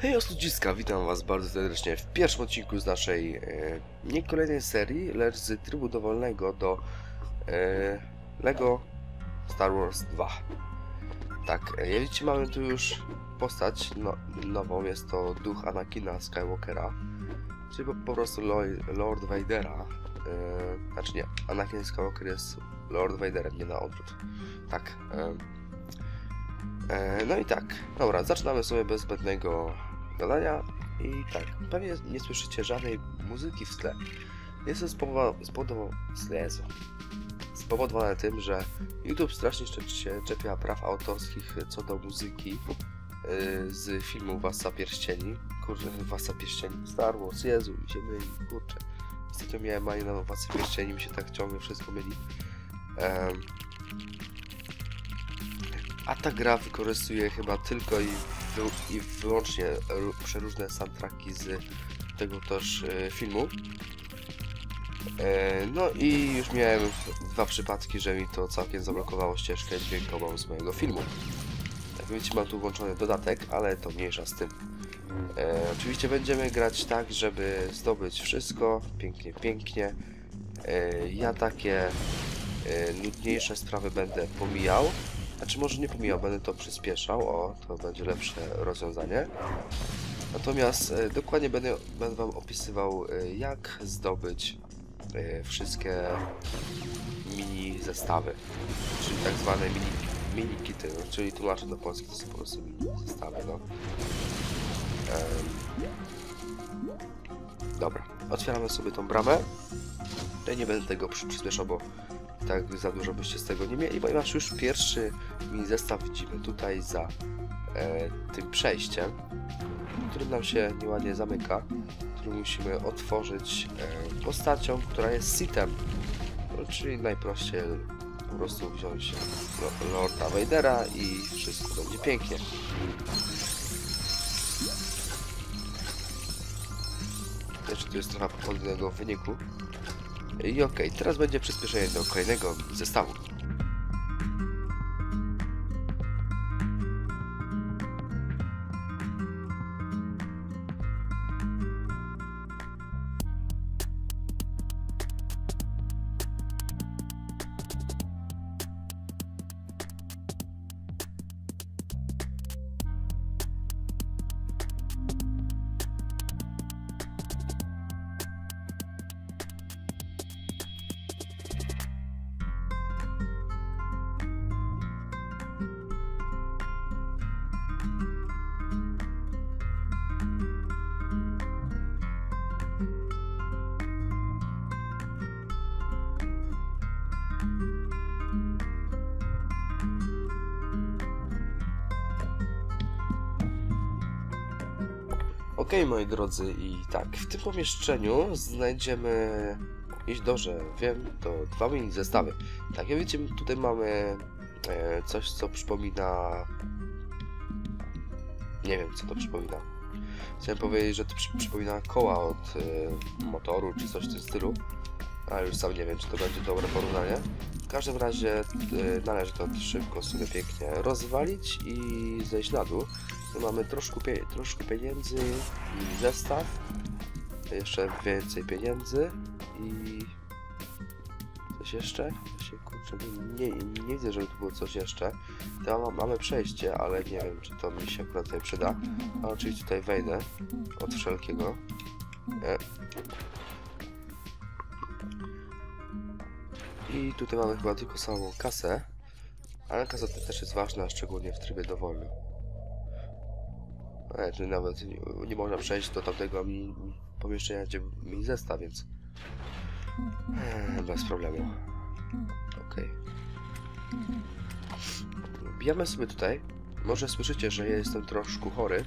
Hej osludziska, witam was bardzo serdecznie w pierwszym odcinku z naszej e, nie kolejnej serii, lecz z trybu dowolnego do e, LEGO Star Wars 2. Tak, e, jak widzicie mamy tu już postać no, nową, jest to duch Anakina Skywalkera, czyli po, po prostu lo, Lord Vadera. E, znaczy nie, Anakin Skywalker jest Lord Vaderem, nie na odwrót. Tak. E, E, No i tak, dobra, zaczynamy sobie bez zbędnego i tak, pewnie nie słyszycie żadnej muzyki w tle. Jest to spowodowane, spowodowane, tym, że YouTube strasznie się czepia praw autorskich co do muzyki yy, z filmu Władca Pierścieni. Kurczę, Władca Pierścieni, Star Wars, Jezu, mi się myli, kurczę. Ostatnio miałem manię na Władcy Pierścieni, mi się tak ciągle wszystko myli. Em, a ta gra wykorzystuje chyba tylko i, i wyłącznie ró- przeróżne soundtracki z tego też e, filmu. E, no i już miałem dwa przypadki, że mi to całkiem zablokowało ścieżkę dźwiękową z mojego filmu. Jak wiecie, mam tu włączony dodatek, ale to mniejsza z tym. E, oczywiście będziemy grać tak, żeby zdobyć wszystko, pięknie, pięknie. E, ja takie e, nudniejsze sprawy będę pomijał. Znaczy może nie pomijał, będę to przyspieszał, o, to będzie lepsze rozwiązanie. Natomiast e, dokładnie będę, będę Wam opisywał, e, jak zdobyć e, wszystkie mini zestawy, czyli tak zwane mini, mini kity, no, czyli tłumaczę do polski, to są po prostu mini zestawy, no. Dobra, otwieramy sobie tą bramę. Ja nie będę tego przy- przyspieszał, bo tak za dużo byście z tego nie mieli, ponieważ już pierwszy mini zestaw widzimy tutaj za e, tym przejściem, którym nam się nieładnie zamyka, który musimy otworzyć e, postacią, która jest sitem, no, czyli najprościej po prostu wziąć Lo- Lorda Vadera i wszystko będzie pięknie. Jeszcze tu jest trochę podobnego wyniku. I okej, teraz będzie przyspieszenie do kolejnego zestawu. Okej, moi drodzy, i tak, w tym pomieszczeniu znajdziemy, jeśli dobrze wiem, to dwa mini zestawy. Tak, jak widzicie, tutaj mamy e, coś, co przypomina... Nie wiem, co to przypomina. Chciałem powiedzieć, że to przy, przypomina koła od e, motoru, czy coś w tym stylu. Ale już sam nie wiem, czy to będzie dobre porównanie. W każdym razie e, należy to szybko sobie pięknie rozwalić i zejść na dół. Tu mamy troszkę, pie troszkę pieniędzy i zestaw. Jeszcze więcej pieniędzy i coś jeszcze? Się kurczę, nie, nie, nie widzę, żeby tu było coś jeszcze. Ma- mamy przejście, ale nie wiem, czy to mi się akurat tutaj przyda. A oczywiście tutaj wejdę od wszelkiego. E. I tutaj mamy chyba tylko samą kasę. Ale kasa też jest ważna, szczególnie w trybie dowolnym. E, czy nawet nie, nie można przejść do tamtego mi, pomieszczenia, gdzie mi zestaw, więc e, bez problemu. Okej. Bijamy sobie tutaj. Może słyszycie, że ja jestem troszkę chory.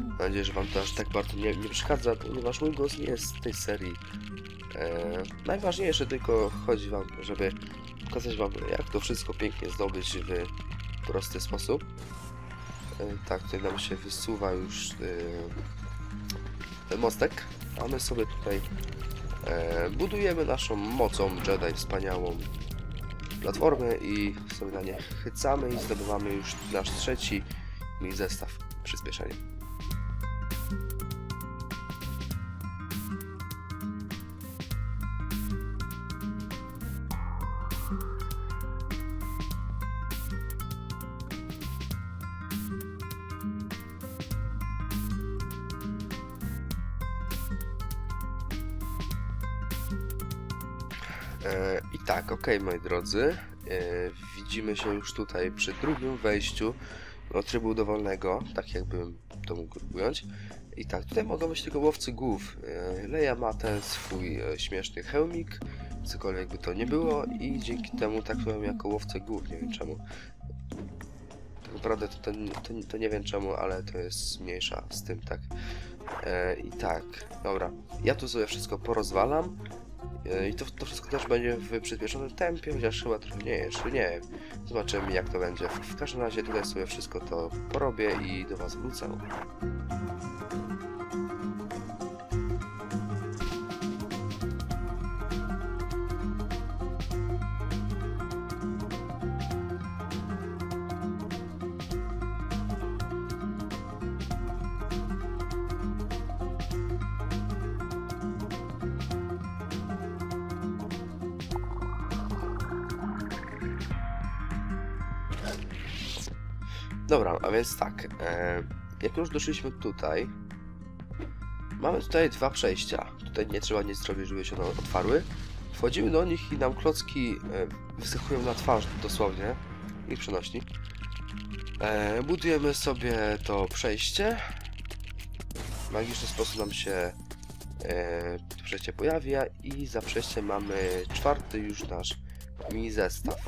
Mam nadzieję, że wam to aż tak bardzo nie, nie przeszkadza, ponieważ mój głos nie jest z tej serii. E, najważniejsze tylko chodzi wam, żeby pokazać wam, jak to wszystko pięknie zdobyć w prosty sposób. E, Tak, tutaj nam się wysuwa już e, ten mostek, a my sobie tutaj e, budujemy naszą mocą Jedi wspaniałą platformę i sobie na nie chycamy i zdobywamy już nasz trzeci mini zestaw. przyspieszenie. I tak, ok, moi drodzy, e, widzimy się już tutaj przy drugim wejściu do trybu dowolnego, tak jakbym to mógł ująć. I tak, tutaj mogą być tylko łowcy głów. E, Leia ma ten swój e, śmieszny hełmik, cokolwiek by to nie było i dzięki temu traktują jako łowcę głów, nie wiem czemu. Tak naprawdę to, to, to, to nie wiem czemu, ale to jest mniejsza z tym, tak. E, I tak, dobra, ja tu sobie wszystko porozwalam. E, I to, to wszystko też będzie w przyspieszonym tempie, chociaż chyba trochę nie, jeszcze nie. Zobaczymy jak to będzie. W, każdym razie tutaj sobie wszystko to porobię i do Was wrócę. Dobra, a więc tak. E, jak już doszliśmy tutaj, mamy tutaj dwa przejścia. Tutaj nie trzeba nic zrobić, żeby się one otwarły. Wchodzimy do nich i nam klocki e, wyskakują na twarz dosłownie. I przenośni. E, budujemy sobie to przejście. W magiczny sposób nam się e, przejście pojawia i za przejściem mamy czwarty już nasz mini zestaw.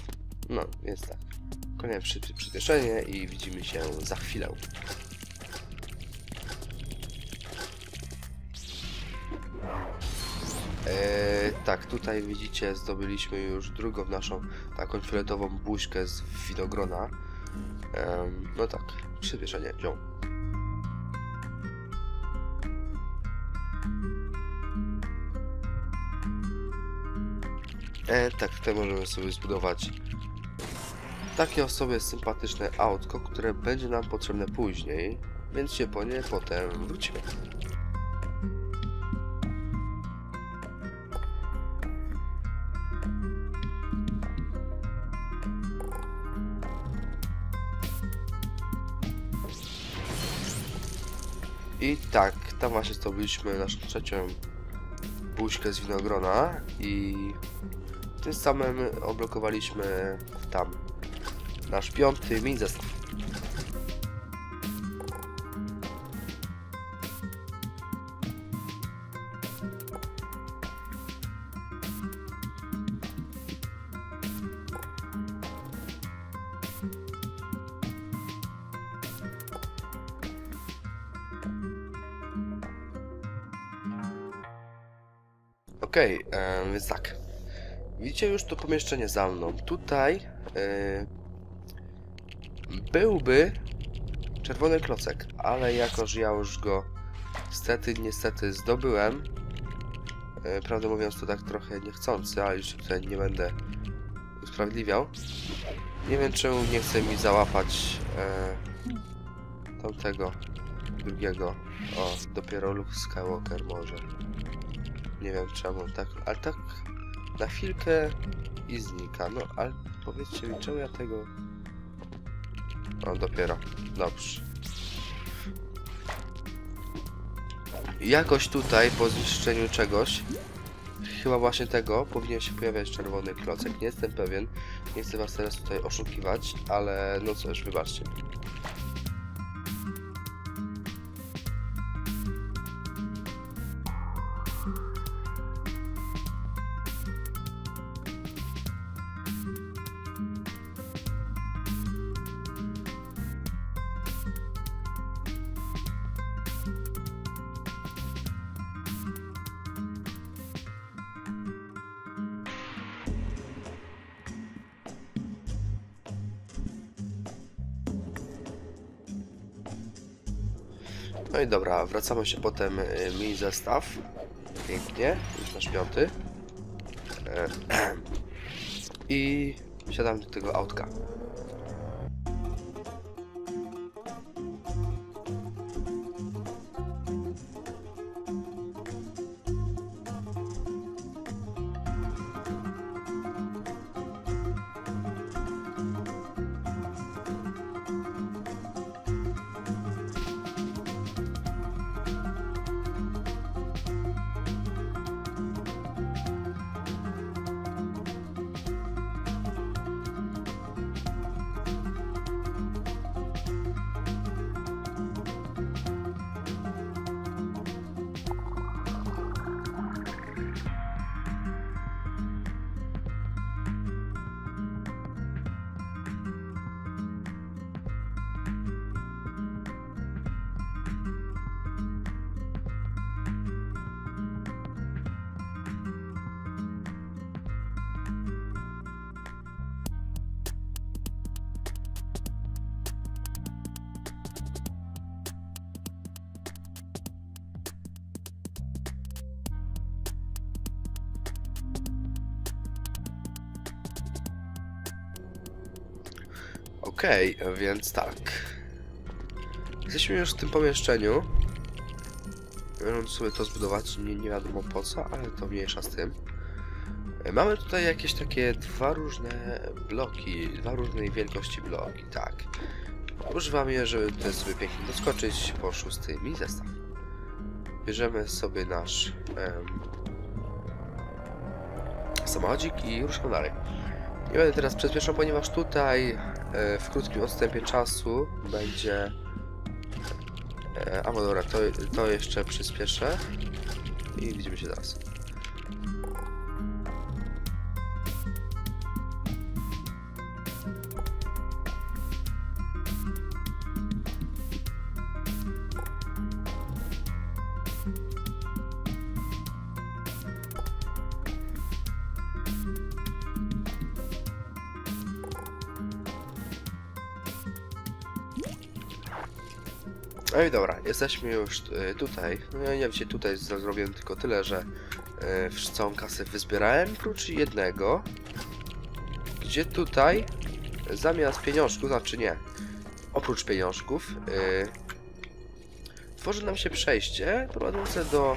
No, więc tak. Kolejne przy, przyspieszenie i widzimy się za chwilę. Eee, tak, tutaj widzicie, zdobyliśmy już drugą naszą taką fioletową buźkę z winogrona. Ehm, no tak, przyspieszenie, ziom. E, tak, tutaj możemy sobie zbudować takie osoby sympatyczne autko, które będzie nam potrzebne później, więc się po nie potem wrócimy. I tak, tam właśnie zdobyliśmy naszą trzecią buźkę z winogrona i tym samym odblokowaliśmy tam nasz piąty mini zestaw. Okej, więc tak. Widzicie już to pomieszczenie za mną. Tutaj e, byłby czerwony klocek, ale jako, że ja już go niestety, niestety zdobyłem, e, prawdę mówiąc to tak trochę niechcący, ale już tutaj nie będę usprawiedliwiał. Nie wiem czemu nie chce mi załapać e, tamtego drugiego. O, dopiero Luke Skywalker może. Nie wiem czemu, tak, ale tak na chwilkę i znika. No, ale powiedzcie mi, czemu ja tego... O, dopiero. Dobrze. Jakoś tutaj, po zniszczeniu czegoś, chyba właśnie tego, powinien się pojawiać czerwony klocek. Nie jestem pewien. Nie chcę was teraz tutaj oszukiwać, ale no cóż, wybaczcie No i dobra, wracamy się potem y, mi zestaw. Pięknie, już nasz piąty. E, I siadam do tego autka. Okej, więc tak. Jesteśmy już w tym pomieszczeniu. Będę sobie to zbudować, nie, nie wiadomo po co, ale to mniejsza z tym. E, Mamy tutaj jakieś takie dwa różne bloki, dwa różnej wielkości bloki, tak. Używam je, żeby tutaj sobie pięknie doskoczyć po szósty mi zestaw. Bierzemy sobie nasz em, samochodzik i ruszamy dalej. Nie będę teraz przyspieszał, ponieważ tutaj w krótkim odstępie czasu będzie... E, a dobra, to, to jeszcze przyspieszę i widzimy się zaraz. No i dobra, jesteśmy już e, tutaj. No ja nie wiecie, tutaj zrobiłem tylko tyle, że w całą kasę wyzbierałem, prócz jednego, gdzie tutaj zamiast pieniążków, znaczy nie, oprócz pieniążków, e, tworzy nam się przejście prowadzące do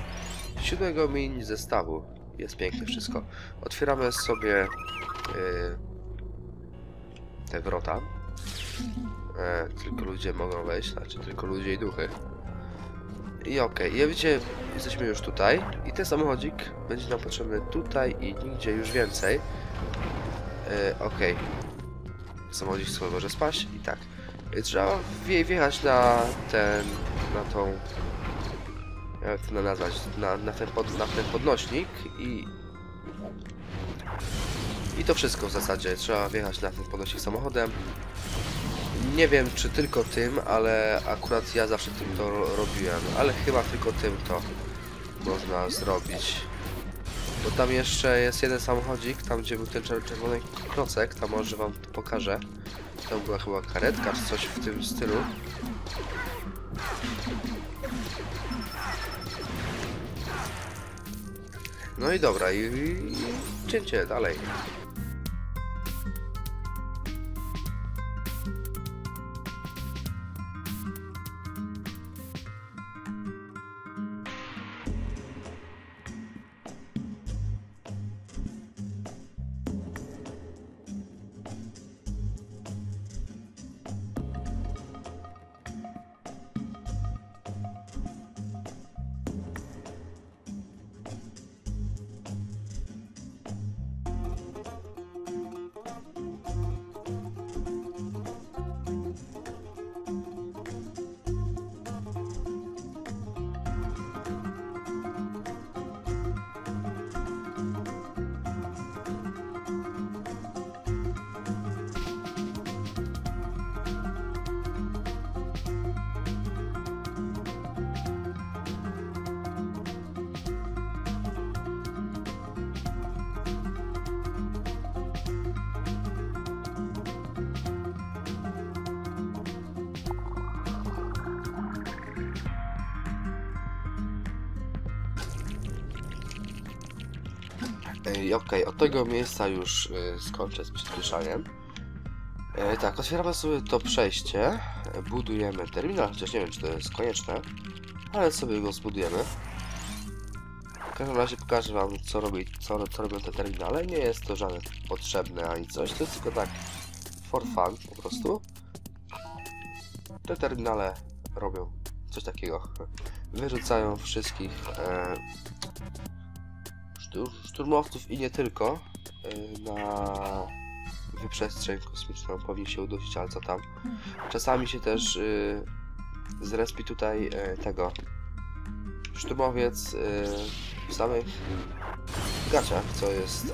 siódmego mini zestawu. Jest piękne wszystko. Otwieramy sobie e, te wrota. E, tylko ludzie mogą wejść, znaczy tylko ludzie i duchy. I okej, ja widzicie, jesteśmy już tutaj i ten samochodzik będzie nam potrzebny tutaj i nigdzie już więcej. E, okej. Samochodzik sobie może spaść i tak. E, trzeba wje, wjechać na ten, na tą, jak to nazwać, na, na, ten pod, na ten podnośnik i i to wszystko w zasadzie. Trzeba wjechać na ten podnośnik samochodem. Nie wiem czy tylko tym, ale akurat ja zawsze tym to ro robiłem, ale chyba tylko tym to można zrobić. Bo tam jeszcze jest jeden samochodzik, tam gdzie był ten czer czerwony klocek, tam może wam to pokażę. Tam była chyba karetka czy coś w tym stylu. No i dobra, i, i, i cięcie dalej. Ej, Okej, od tego miejsca już y, skończę z przyspieszaniem. E, tak, otwieramy sobie to przejście, e, budujemy terminal, chociaż nie wiem czy to jest konieczne, ale sobie go zbudujemy. W każdym razie pokażę wam co robi, co, co robią te terminale. Nie jest to żadne potrzebne ani coś, to jest tylko tak for fun po prostu. Te terminale robią coś takiego. Wyrzucają wszystkich e, sztur szturmowców i nie tylko y, na wyprzestrzeń kosmiczną powinien się udusić, ale co tam. Czasami się też y, zrespi tutaj y, tego szturmowiec y, w samych gaciach, co jest y,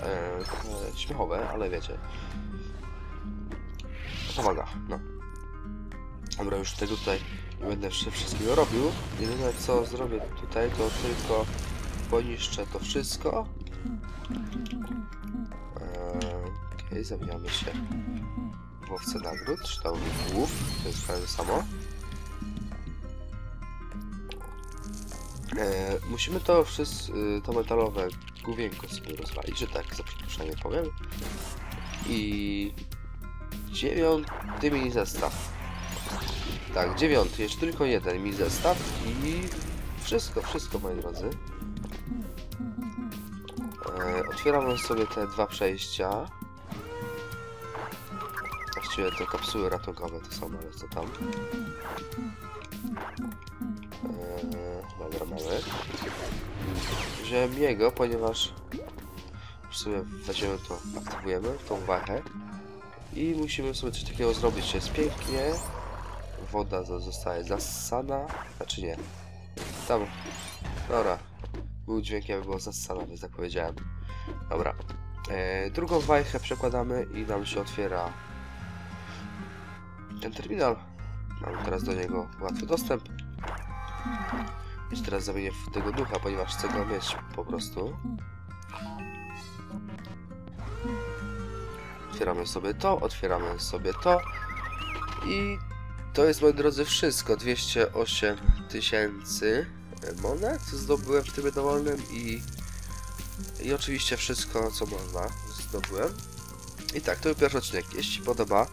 trochę śmiechowe, ale wiecie. Pomaga, no. Dobra, już tego tutaj nie będę wszy- wszystkiego robił. Jedyne co zrobię tutaj to tylko poniszczę to wszystko. Eee, Okej, zawijamy się w łowce nagród, czy głów, to jest prawie samo. Eee, musimy to wszystko, to metalowe główienko sobie rozwalić, że tak za przeproszeniem powiem. I dziewiąty mini zestaw. Tak, dziewiąty, jeszcze tylko jeden mini zestaw i wszystko, wszystko moi drodzy. Otwieramy sobie te dwa przejścia. Właściwie to kapsuły ratunkowe to są, ale co tam? E, dobra, mamy. Wziąłem jego, ponieważ w sumie weźmiemy to, aktywujemy tą wachę i musimy sobie coś takiego zrobić. Jest pięknie, woda zo- zostaje zasana, znaczy nie. Tam, dobra, był dźwięk, jakby było zasana, więc tak powiedziałem. Dobra, e, drugą wajchę przekładamy i nam się otwiera ten terminal. Mamy teraz do niego łatwy dostęp. I teraz zamienię w tego ducha, ponieważ chcę go mieć po prostu. Otwieramy sobie to, otwieramy sobie to. I to jest, moi drodzy, wszystko. 208 tysięcy monet zdobyłem w trybie dowolnym i, i oczywiście wszystko, co można, zdobyłem. I tak, to był pierwszy odcinek. Jeśli podoba,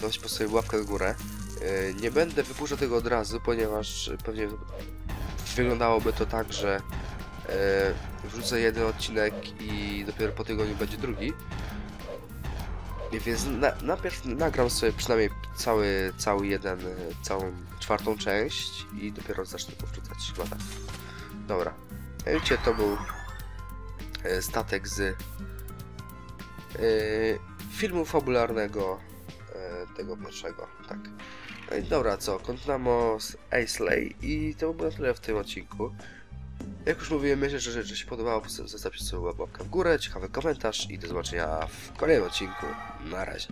to weź po sobie łapkę w górę. Yy, Nie będę wypuszczał tego od razu, ponieważ pewnie wyglądałoby to tak, że yy, wrzucę jeden odcinek i dopiero po tygodniu będzie drugi. Więc na, najpierw nagram sobie przynajmniej cały, cały jeden, e, całą czwartą część i dopiero zacznę to wrzucać, chyba tak. Dobra. Wiecie, to był statek z e, filmu fabularnego e, tego pierwszego, tak. No i dobra, co, kontynuamos Aisley i to było na tyle w tym odcinku. Jak już mówiłem, myślę, że, że się podobało, zostawcie sobie łapkę w górę, ciekawy komentarz i do zobaczenia w kolejnym odcinku. Na razie.